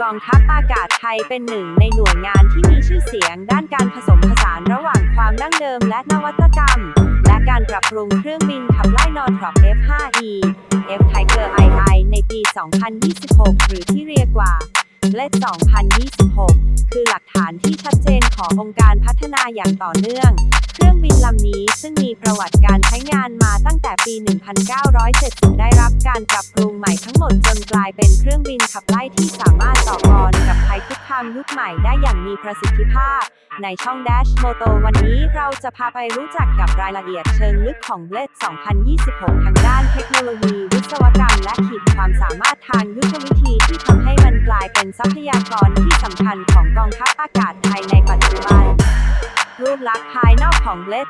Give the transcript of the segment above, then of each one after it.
กองทัพอากาศไทยเป็นหนึ่งในหน่วยงานที่มีชื่อเสียงด้านการผสมผสานระหว่างความดั้งเดิมและนวัตกรรม และการปรับปรุงเครื่องบินขับไล่นอร์ทรอป F5E F Tiger II ในปี 2026 หรือที่เรียกว่าเลข2026 คือหลักฐานที่ชัดเจนขององค์การพัฒนาอย่างต่อเนื่อง เครื่องบินลำนี้ ซึ่งมีประวัติการใช้งานมาตั้งแต่ปี 1970 ได้รับการปรับปรุงใหม่ทั้งหมดจนกลายเป็นเครื่องบินขับไล่ที่สามารถต่อกรกับภัยคุกคามยุคใหม่ได้อย่างมีประสิทธิภาพ ในช่อง Dash Moto วันนี้เราจะพาไปรู้จักกับรายละเอียดเชิงลึกของ Blade 2026 ทางด้านเทคโนโลยี วิศวกรรม และขีดความสามารถทางยุทธวิธีที่ทำให้มันกลายเป็นทรัพยากรที่สำคัญของกองทัพอากาศไทยในปัจจุบัน รูปลักษณ์ภายนอกของเลด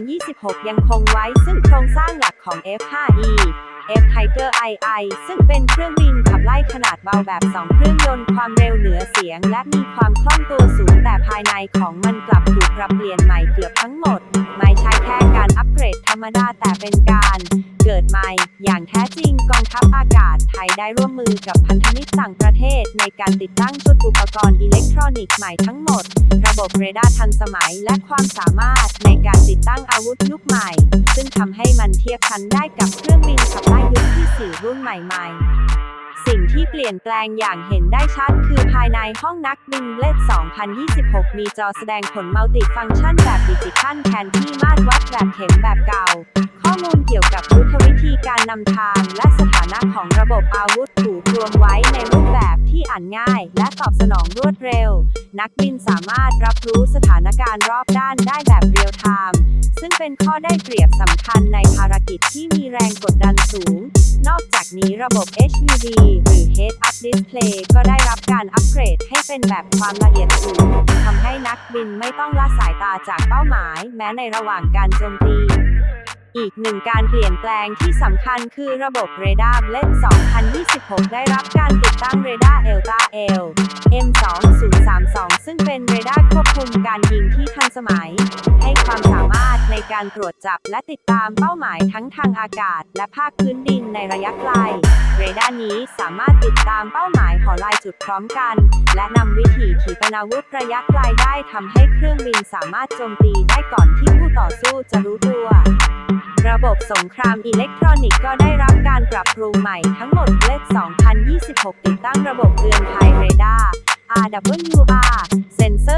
2026 ยังคงไว้ซึ่งโครงสร้างหลักของ F5E F Tiger II ซึ่งเป็นเครื่องบินขับไล่ขนาดเบาแบบ 2 เครื่องยนต์ความเร็วเหนือเสียง และมีความคล่องตัวสูงแต่ภายในของมันกลับถูกปรับเปลี่ยนใหม่เกือบทั้งหมด ไม่ใช่แค่การอัปเกรดธรรมดาแต่เป็นการเกิดใหม่ อย่างแท้จริงกองทัพอากาศไทยได้ร่วมมือกับพันธมิตรต่างประเทศ ในการติดตั้งชุดอุปกรณ์อิเล็กทรอนิกส์ใหม่ทั้งหมด ระบบเรดาร์ทันสมัยและความสามารถในการติดตั้งอาวุธยุคใหม่ ซึ่งทำให้มันเทียบทันได้กับเครื่องบินขับไล่ยุคที่ 4 รุ่นใหม่ๆ สิ่งที่เปลี่ยนแปลงอย่างเห็นได้ชัด คือภายในห้องนักบินเลด2026 มีจอแสดงผลมัลติฟังก์ชันแบบดิจิทัลแทนที่มาตรวัดแบบเข็มแบบเก่า ข้อมูลเกี่ยวกับรุทธวิ ธีการนำทางและสถานะของระบบอาวุธถูกรวมไว้ในรูปแบบที่อ่านง่าย และตอบสนองรวดเร็ว นักบินสามารถรับรู้สถานการณ์รอบด้านได้แบบเรียลไทม์ซึ่งเป็นข้อได้เปรียบสำคัญในภารกิจที่มีแรงกดดันสูง นอกจากนี้ระบบ HUD หรือ Head Up Display ก็ได้รับการอัปเกรดให้เป็นแบบความละเอียดสูงทำให้นักบินไม่ต้องละสายตาจากเป้าหมาย แม้ในระหว่างการโจมตี อีกหนึ่งการเปลี่ยนแปลงที่สำคัญคือระบบเรดาร์เล2026 ได้รับการติดตั้งเรดาร์ Elta L M2032 ซึ่งเป็นเรดาร์ควบคุมการยิงที่ทันสมัย ให้ความสามารถในการตรวจจับและติดตามเป้าหมายทั้งทางอากาศ และภาคพื้นดินในระยะไกล เรดาร์นี้สามารถติดตามเป้าหมายหอลายจุดพร้อมกัน และนำวิถีขีปนาวุธระยะไกลได้ทำให้เครื่องบินสามารถโจมตีได้ก่อนที่ผู้ต่อสู้จะรู้ตัว ระบบสงครามอิเล็กทรอนิกส์ก็ได้รับการปรับปรุงใหม่ทั้งหมดเลข2026 ติดตั้งระบบเตือนภัยเรดาร์ RWR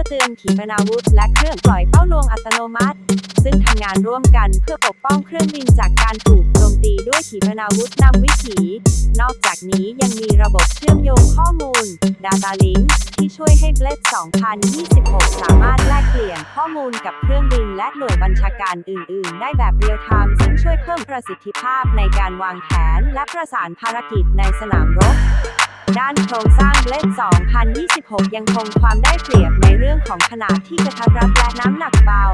เตือนขีปนาวุธ และเครื่องปล่อยเป้าลวงอัตโนมัติ ซึ่งทำงานร่วมกันเพื่อปกป้องเครื่องบินจากการถูกโจมตีด้วยขีปนาวุธนำวิถี นอกจากนี้ยังมีระบบเชื่อมโยงข้อมูล Data Link ที่ช่วยให้ Blade 2026 สามารถแลกเปลี่ยนข้อมูลกับเครื่องบินและหน่วยบัญชาการอื่น ๆ ได้แบบเรียลไทม์ซึ่งช่วยเพิ่มประสิทธิภาพในการวางแผนและประสานภารกิจในสนามรบ ด้านโครงสร้างเลข2026 ยังคงความได้เปรียบในเรื่องของขนาดที่กระทัดรัดและน้ำหนักเบา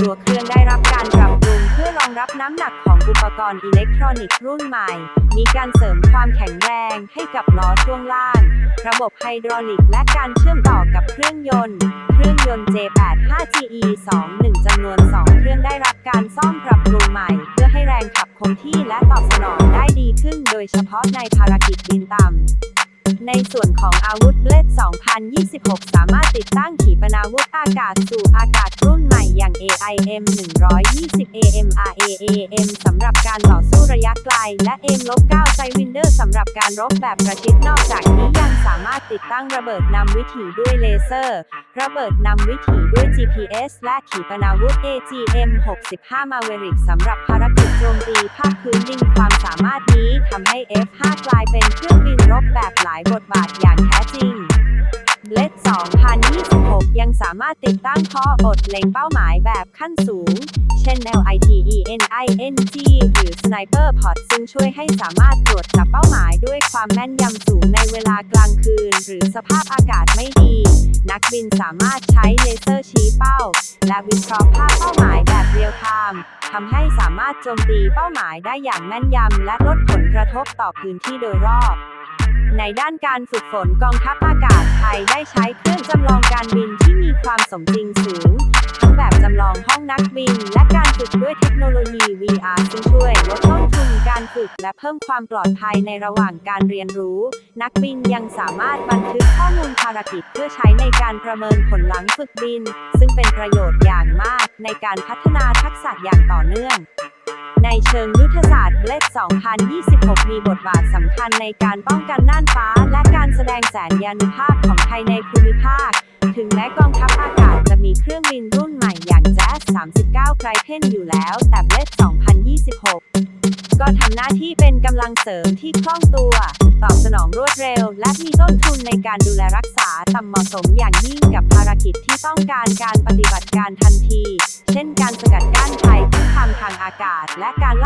ตัวเครื่องได้รับการปรับปรุงเพื่อรองรับน้ำหนักของอุปกรณ์อิเล็กทรอนิกส์รุ่นใหม่ มีการเสริมความแข็งแรงให้กับล้อช่วงล่าง ระบบไฮดรอลิกและการเชื่อมต่อกับเครื่องยนต์ เครื่องยนต์ J85GE 21 จำนวน 2 เครื่องได้รับการซ่อมปรับปรุงใหม่ เพื่อให้แรงขับคงที่และตอบสนองได้ดีขึ้น โดยเฉพาะในภารกิจบินต่ำ ในส่วนของอาวุธเลด2026 สามารถติดตั้งขีปนาวุธอากาศสู่อากาศรุ่น AIM 120 AMRAAM สำหรับการต่อสู้ระยะไกล และ AIM-9 Sidewinder สำหรับการรบแบบประชิดนอกจากนี้ยังสามารถติดตั้งระเบิดนำวิถีด้วยเลเซอร์ ระเบิดนำวิถีด้วย GPS และขีปนาวุธ AGM-65 Maverick สำหรับภารกิจโจมตีภาคพื้นดินความสามารถนี้ทำให้ F5 กลายเป็นเครื่องบินรบแบบหลายบทบาทอย่างแท้จริง Blade 2026 ยังสามารถติดตั้งข้ออดเล็งเป้าหมายแบบขั้นสูง เช่น LITENING หรือ Sniper Pod ซึ่งช่วยให้สามารถตรวจจับเป้าหมายด้วยความแม่นยำสูงในเวลากลางคืน หรือสภาพอากาศไม่ดี นักบินสามารถใช้เลเซอร์ชี้เป้า และวิเคราะห์ภาพเป้าหมายแบบเรียลไทม์ทำให้สามารถโจมตีเป้าหมายได้อย่างแม่นยำและลดผลกระทบต่อพื้นที่โดยรอบ ในด้านการฝึกฝนกองทัพอากาศไทยได้ใช้เครื่องจำลองการบินที่มีความสมจริงสูง ทั้งแบแบบจำลองห้องนักบิน และการฝึกด้วยเทคโนโลยี VR ซึ่งช่วยลดต้นทุนการฝึกและเพิ่มความปลอดภัยในระหว่างการเรียนรู้ นักบินยังสามารถบันทึกข้อมูลภารกิจเพื่อใช้ในการประเมินผลหลังฝึกบิน ซึ่งเป็นประโยชน์อย่างมากในการพัฒนาทักษะอย่างต่อเนื่อง ในเชิงยุทธศาสตร์เลข2026 มีบทบาทสำคัญในการป้องกันน่านฟ้า และการแสดงแสนยานุภาพของไทยในภูมิภาค ถึงแม้กองทัพอากาศจะมีเครื่องบินรุ่นใหม่อย่างแจ๊ส39ไกรเทนอยู่แล้ว แต่เลข2026 ก็ทำหน้าที่เป็นกำลังเสริมที่คล่องตัว ตอบสนองรวดเร็ว และมีต้นทุนในการดูแลรักษาต่ำเหมาะสมอย่างยิ่งกับภารกิจที่ต้องการการปฏิบัติการทันที เช่นการสกัดกั้นภัยคุกคามทางอากาศ และการ